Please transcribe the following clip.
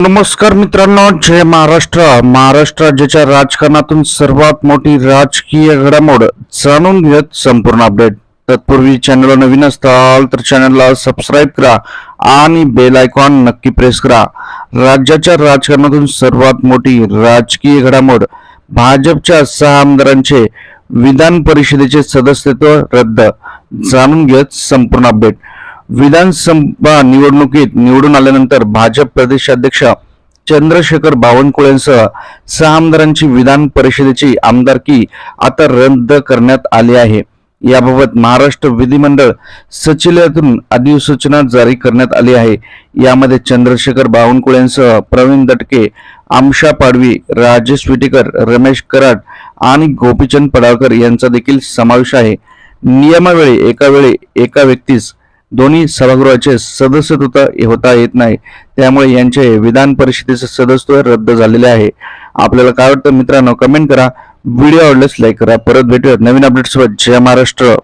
नमस्कार मित्रांनो जय महाराष्ट्र. महाराष्ट्र राज्याच्या राजकारणातून सर्वात मोठी राजकीय घडामोड जाणून घेत संपूर्ण अपडेट तत्पूर्वी चॅनलला नवीन असताल तर चॅनलला सबस्क्राईब करा आणि बेल आयकॉन नक्की प्रेस करा. राज्याच्या राजकारणातून सर्वात मोठी राजकीय घडामोड भाजपच्या सहा आमदारांचे विधान परिषदेचे सदस्यत्व रद्द. जाणून घेत संपूर्ण अपडेट विधानसभा निवडणुकीत निवडून आल्यानंतर भाजप प्रदेशाध्यक्ष चंद्रशेखर बावनकुळेंसह सहा आमदारांची विधान परिषदेची आमदारकी आता रद्द करण्यात आली आहे. याबाबत महाराष्ट्र विधिमंडळ सचिवालयातून अधिसूचना जारी करण्यात आली आहे. यामध्ये चंद्रशेखर बावनकुळेंसह प्रवीण दटके आमशा पाडवी राजेश विटेकर रमेश कराड आणि गोपीचंद पडाळकर यांचा देखील समावेश आहे. नियमावेळी एका वेळी एका व्यक्तीस दोन्ही सभागृहाचे सदस्यत्वता होता येत नाही. त्यामुळे यांचे विधान परिषदेचे सदस्य रद्द झालेले आहे. आपल्याला काय वाटतं मित्रांनो कमेंट करा. व्हिडिओ आवडल्यास लाईक करा. परत भेटूयात नवीन अपडेट्स जय महाराष्ट्र.